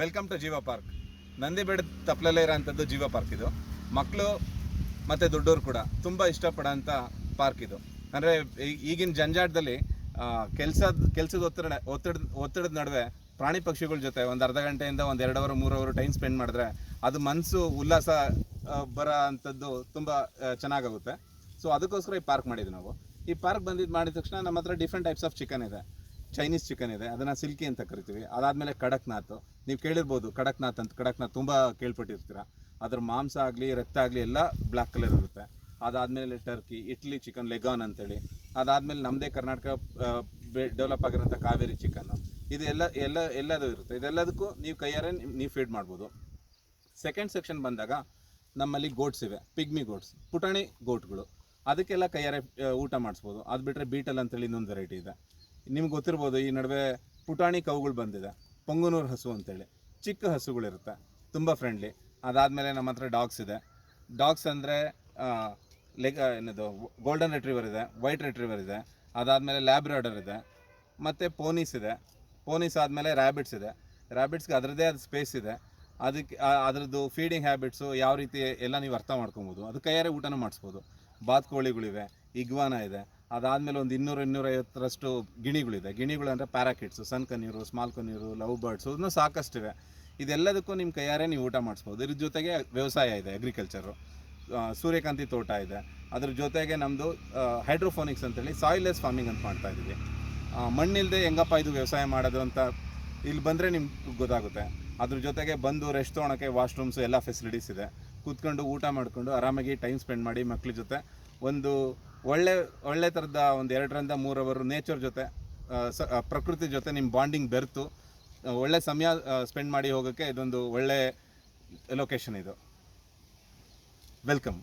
Welcome to Jeeva park Nandi bed ತಪ್ಪಲಲ್ಲೇ ಇರೋಂಥದ್ದು Jeeva park ಇದು. ಮಕ್ಕಳು ಮತ್ತು ದೊಡ್ಡವರು ಕೂಡ ತುಂಬ ಇಷ್ಟಪಡೋಂಥ ಪಾರ್ಕ್ ಇದು. ಅಂದರೆ ಈಗಿನ ಜಂಜಾಟದಲ್ಲಿ ಕೆಲಸದ ಕೆಲಸದ ಒತ್ತಡ ಒತ್ತಡ, ಒತ್ತಡದ ನಡುವೆ ಪ್ರಾಣಿ ಪಕ್ಷಿಗಳ ಜೊತೆ ಒಂದು ಅರ್ಧ ಗಂಟೆಯಿಂದ ಒಂದು ಎರಡು ಅವರು ಮೂರು ಅವರು ಟೈಮ್ ಸ್ಪೆಂಡ್ ಮಾಡಿದ್ರೆ ಅದು ಮನಸ್ಸು ಉಲ್ಲಾಸ ಬರೋ ಅಂಥದ್ದು ತುಂಬ ಚೆನ್ನಾಗಾಗುತ್ತೆ. ಸೊ ಅದಕ್ಕೋಸ್ಕರ ಈ ಪಾರ್ಕ್ ಮಾಡಿದ್ವಿ ನಾವು. ಈ ಪಾರ್ಕ್ ಬಂದಿದ್ದು ಮಾಡಿದ ತಕ್ಷಣ ನಮ್ಮ ಹತ್ರ ಡಿಫ್ರೆಂಟ್ ಟೈಪ್ಸ್ ಆಫ್ ಚಿಕನ್ ಇದೆ. ಚೈನೀಸ್ ಚಿಕನ್ ಇದೆ. ಅದನ್ನು ಸಿಲ್ಕಿ ಅಂತ ಕರಿತೀವಿ. ಅದಾದಮೇಲೆ ಕಡಕ್ನಾಥ್ ನೀವು ಕೇಳಿರ್ಬೋದು, ಕಡಕ್ನಾಥ್ ಅಂತ, ಕಡಕ್ನಾಥ್ ತುಂಬ ಕೇಳ್ಪಟ್ಟಿರ್ತೀರ. ಅದ್ರ ಮಾಂಸ ಆಗಲಿ, ರಕ್ತ ಆಗಲಿ ಎಲ್ಲ ಬ್ಲ್ಯಾಕ್ ಕಲರ್ ಇರುತ್ತೆ. ಅದಾದಮೇಲೆ ಟರ್ಕಿ ಇಟ್ಲಿ ಚಿಕನ್, ಲೆಗಾನ್ ಅಂತೇಳಿ. ಅದಾದಮೇಲೆ ನಮ್ಮದೇ ಕರ್ನಾಟಕ ಡೆವಲಪ್ ಆಗಿರೋಂಥ ಕಾವೇರಿ ಚಿಕನ್ನು. ಇದು ಎಲ್ಲ ಎಲ್ಲ, ಎಲ್ಲದೂ ಇರುತ್ತೆ. ಇದೆಲ್ಲದಕ್ಕೂ ನೀವು ಕೈಯಾರೆ ನೀವು ಫೀಡ್ ಮಾಡ್ಬೋದು. ಸೆಕೆಂಡ್ ಸೆಕ್ಷನ್ ಬಂದಾಗ ನಮ್ಮಲ್ಲಿ ಗೋಟ್ಸ್ ಇವೆ. ಪಿಗ್ಮಿ ಗೋಟ್ಸ್, ಪುಟಾಣಿ ಗೋಟ್ಗಳು. ಅದಕ್ಕೆಲ್ಲ ಕೈಯಾರೆ ಊಟ ಮಾಡಿಸ್ಬೋದು. ಅದು ಬಿಟ್ಟರೆ ಬೀಟಲ್ ಅಂತೇಳಿ ಇನ್ನೊಂದು ವೆರೈಟಿ ಇದೆ. ನಿಮ್ಗೆ ಗೊತ್ತಿರ್ಬೋದು, ಈ ನಡುವೆ ಪುಟಾಣಿ ಕೌಗಳು ಬಂದಿದೆ. ಪೊಂಗುನೂರು ಹಸು ಅಂತೇಳಿ. ಚಿಕ್ಕ ಹಸುಗಳಿರುತ್ತೆ. ತುಂಬ ಫ್ರೆಂಡ್ಲಿ ಅದಾದಮೇಲೆ ನಮ್ಮ ಹತ್ರ ಡಾಗ್ಸ್ ಇದೆ. ಡಾಗ್ಸ್ ಅಂದರೆ ಲೆಗ್ ಏನದು ಗೋಲ್ಡನ್ ರೆಟ್ರಿವರ್ ಇದೆ ವೈಟ್ ರೆಟ್ರಿವರ್ ಇದೆ. ಅದಾದಮೇಲೆ ಲ್ಯಾಬ್ರಾಡರ್ ಇದೆ. ಮತ್ತು ಪೋನೀಸ್ ಇದೆ. ಪೋನೀಸ್ ಆದಮೇಲೆ ರ್ಯಾಬಿಟ್ಸ್ ಇದೆ. ರ್ಯಾಬಿಟ್ಸ್ಗೆ ಅದರದ್ದೇ ಆದ ಸ್ಪೇಸ್ ಇದೆ. ಅದಕ್ಕೆ ಅದರದ್ದು ಫೀಡಿಂಗ್ ಹ್ಯಾಬಿಟ್ಸು ಯಾವ ರೀತಿ ಎಲ್ಲ ನೀವು ಅರ್ಥ ಮಾಡ್ಕೊಬೋದು. ಅದು ಕೈಯಾರೆ ಊಟನೂ ಮಾಡಿಸ್ಬೋದು. ಬಾತ್ಕೋಳಿಗಳಿವೆ, ಇಗ್ವಾನ ಇದೆ. ಅದಾದಮೇಲೆ ಒಂದು ಇನ್ನೂರು ಇನ್ನೂರೈವತ್ತರಷ್ಟು ಗಿಣಿಗಳಿದೆ. ಗಿಣಿಗಳು ಅಂದರೆ ಪ್ಯಾರಾಕಿಟ್ಸು, ಸಣ್ಣ conure small conure love birds ಇನ್ನೂ ಸಾಕಷ್ಟಿವೆ ಇದೆಲ್ಲದಕ್ಕೂ ನಿಮ್ಮ ಕೈಯಾರೆ ನೀವು ಊಟ ಮಾಡಿಸ್ಬೋದು. ಇದ್ರ ಜೊತೆಗೆ ವ್ಯವಸಾಯ ಇದೆ ಅಗ್ರಿಕಲ್ಚರು ಸೂರ್ಯಕಾಂತಿ ತೋಟ ಇದೆ. ಅದ್ರ ಜೊತೆಗೆ ನಮ್ಮದು ಹೈಡ್ರೋಫೋನಿಕ್ಸ್ ಅಂತೇಳಿ ಲೆಸ್ ಫಾರ್ಮಿಂಗ್ ಅಂತ ಮಾಡ್ತಾ ಇದ್ದೀವಿ. ಮಣ್ಣಿಲ್ಲದೆ ಹೆಂಗಪ್ಪ ಇದು ವ್ಯವಸಾಯ ಮಾಡೋದು ಅಂತ ಇಲ್ಲಿ ಬಂದರೆ ನಿಮ್ಗೆ ಗೊತ್ತಾಗುತ್ತೆ. ಅದ್ರ ಜೊತೆಗೆ ಬಂದು ರೆಸ್ಟ್ ತೊಗೊಳಕ್ಕೆ ವಾಶ್ರೂಮ್ಸ್ ಎಲ್ಲ ಫೆಸಿಲಿಟೀಸ್ ಇದೆ. ಕೂತ್ಕೊಂಡು ಊಟ ಮಾಡಿಕೊಂಡು ಆರಾಮಾಗಿ ಟೈಮ್ ಸ್ಪೆಂಡ್ ಮಾಡಿ ಮಕ್ಳ ಜೊತೆ ಒಂದು ಒಳ್ಳೆ ಒಳ್ಳೆ ಥರದ ಒಂದು ಎರಡರಿಂದ ಮೂರವರು ನೇಚರ್ ಜೊತೆ ಪ್ರಕೃತಿ ಜೊತೆ ನಿಮ್ಮ ಬಾಂಡಿಂಗ್ ಬೆರೆತು ಒಳ್ಳೆ ಸಮಯ ಸ್ಪೆಂಡ್ ಮಾಡಿ ಹೋಗೋಕ್ಕೆ ಇದೊಂದು ಒಳ್ಳೆ ಲೊಕೇಶನ್ ಇದು. ವೆಲ್ಕಮ್